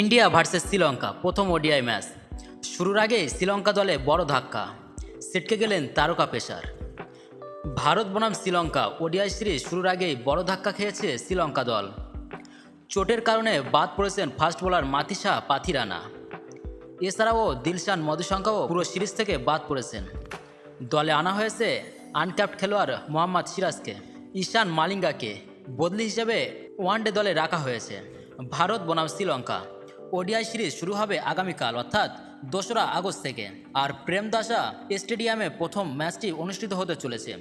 India versus Sri Lanka, প্রথম ODI match. শুরুর আগেই শ্রীলঙ্কা দলে বড় ধাক্কা, ছিটকে গেলেন তারকা পেসার। ভারত বনাম শ্রীলঙ্কা, ওডিআই সিরিজ শুরুর আগেই বড় ধাক্কা খেয়েছে শ্রীলঙ্কা দল। চোটের কারণে বাদ পড়েছেন ফাস্ট বোলার মাতিসা পাথিরানা। এছাড়াও দিলশান মধুশঙ্কাও পুরো সিরিজ থেকে বাদ পড়েছেন। দলে আনা হয়েছে আনক্যাপ্ট খেলোয়াড় মোহাম্মদ সিরাজকে। ঈশান মালিঙ্গাকে বদলি হিসেবে ওয়ানডে দলে রাখা হয়েছে। ভারত বনাম শ্রীলঙ্কা। ওডিআই সিরিজ শুরু হবে আগামীকাল, অর্থাৎ দোসরা আগস্ট থেকে। আর প্রেমদাসা স্টেডিয়ামে প্রথম ম্যাচটি অনুষ্ঠিত হতে চলেছে।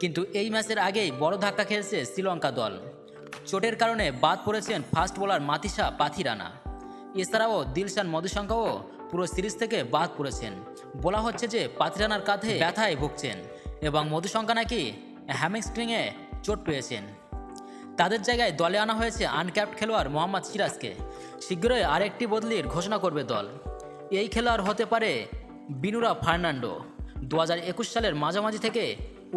কিন্তু এই ম্যাচের আগেই বড় ধাক্কা খেয়েছে শ্রীলঙ্কা দল। চোটের কারণে বাদ পড়েছেন ফাস্ট বোলার মাতিসা পাথিরানা। এছাড়াও দিলশান মধুশঙ্কাও পুরো সিরিজ থেকে বাদ পড়েছেন। বলা হচ্ছে যে পাথিরানার কাঁধে ব্যথায় ভুগছেন এবং মধুশঙ্কা নাকি হ্যামিংস্ট্রিংয়ে চোট পেয়েছেন। তাদের জায়গায় দলে আনা হয়েছে আনক্যাপ্ট খেলোয়াড় মোহাম্মদ সিরাজকে। শীঘ্রই আরেকটি বদলির ঘোষণা করবে দল। এই খেলোয়াড় হতে পারে বিনুরা ফার্নান্ডো। দু একুশ সালের মাঝামাঝি থেকে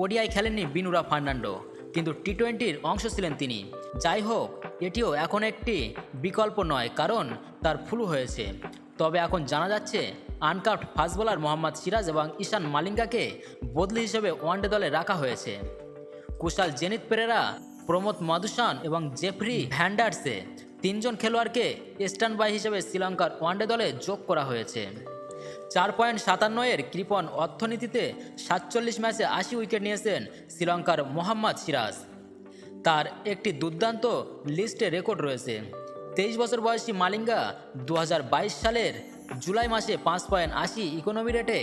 ওডিআই খেলেননি বিনুরা ফার্নান্ডো, কিন্তু টি টোয়েন্টির অংশ ছিলেন তিনি। যাই হোক, এটিও এখন একটি বিকল্প নয়, কারণ তার ফ্লু হয়েছে। তবে এখন জানা যাচ্ছে uncapped fast bowler Mohammad Siraj এবং ঈশান মালিঙ্গাকে বদলি হিসেবে ওয়ানডে দলে রাখা হয়েছে। কুশাল জেনিত পেরেরা প্রমোদ মাদুসান এবং জেফরি ভ্যান্ডার্সে তিনজন খেলোয়াড়কে স্ট্যান্ড বাই হিসেবে শ্রীলঙ্কার ওয়ানডে দলে যোগ করা হয়েছে। চার পয়েন্ট সাতান্ন এর কৃপন অর্থনীতিতে সাতচল্লিশ ম্যাচে আশি উইকেট নিয়েছেন শ্রীলঙ্কার মোহাম্মদ সিরাজ। তার একটি দুর্দান্ত লিস্টে রেকর্ড রয়েছে। তেইশ বছর বয়সী মালিঙ্গা দু হাজার বাইশ সালের জুলাই মাসে পাঁচ পয়েন্ট আশি ইকোনমি রেটে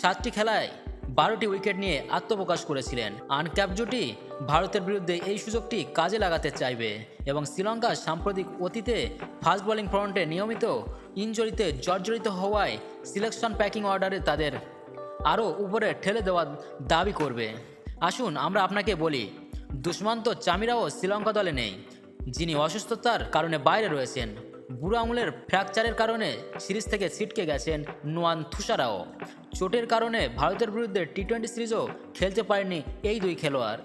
সাতটি খেলায় বারোটি উইকেট নিয়ে আত্মপ্রকাশ করেছিলেন। আনক্যাপ জুটি ভারতের বিরুদ্ধে এই সুযোগটি কাজে লাগাতে চাইবে এবং শ্রীলঙ্কা সাম্প্রতিক অতীতে ফাস্ট বোলিং ফ্রন্টে নিয়মিত ইনজুরিতে জর্জরিত হওয়ায় সিলেকশন প্যাকিং অর্ডারে তাদের আরও উপরে ঠেলে দেওয়ার দাবি করবে। আসুন আমরা আপনাকে বলি, দুষ্মান্ত চামিরাও শ্রীলঙ্কা দলে নেই, যিনি অসুস্থতার কারণে বাইরে রয়েছেন। বুড়ো আঙুলের ফ্র্যাকচারের কারণে সিরিজ থেকে ছিটকে গেছেন নোয়ান থুসারাও। চোটের কারণে ভারতের বিরুদ্ধে টি টোয়েন্টি সিরিজও খেলতে পারেনি এই দুই খেলোয়াড়।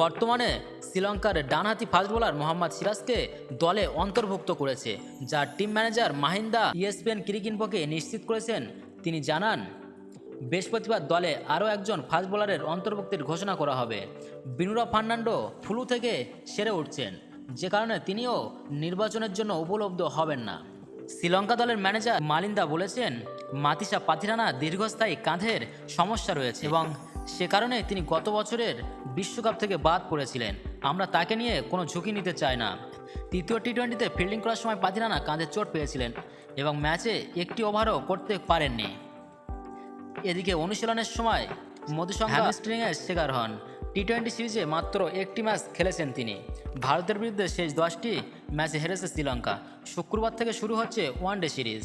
বর্তমানে শ্রীলঙ্কার ডানহাতি ফাস্ট বোলার মোহাম্মদ সিরাজকে দলে অন্তর্ভুক্ত করেছে যার টিম ম্যানেজার মাহিন্দা ইএসপিএন ক্রিকিনপোকে নিশ্চিত করেছেন। তিনি জানান, বৃহস্পতিবার দলে আরও একজন ফাস্ট বোলারের অন্তর্ভুক্তির ঘোষণা করা হবে। বিনুরা ফার্নান্ডো ফ্লু থেকে সেরে উঠছেন। যে কারণে তিনিও নির্বাচনের জন্য উপলব্ধ হবেন না। শ্রীলঙ্কা দলের ম্যানেজার মালিন্দা বলেছেন মাতিসা পাথিরানা দীর্ঘস্থায়ী কাঁধের সমস্যা রয়েছে এবং সে কারণে তিনি গত বছরের বিশ্বকাপ থেকে বাদ পড়েছিলেন। আমরা তাকে নিয়ে কোনো ঝুঁকি নিতে চাই না। তৃতীয় টি টোয়েন্টিতে ফিল্ডিং করার সময় পাথিরানা কাঁধে চোট পেয়েছিলেন এবং ম্যাচে একটি ওভারও করতে পারেননি। এদিকে অনুশীলনের সময় মধুসংখ্যা হ্যামস্ট্রিংয়ের শিকার হন। টি টোয়েন্টি সিরিজে মাত্র একটি ম্যাচ খেলেছেন তিনি। ভারতের বিরুদ্ধে শেষ দশটি ম্যাচে হেরেছে শ্রীলঙ্কা। শুক্রবার থেকে শুরু হচ্ছে ওয়ানডে সিরিজ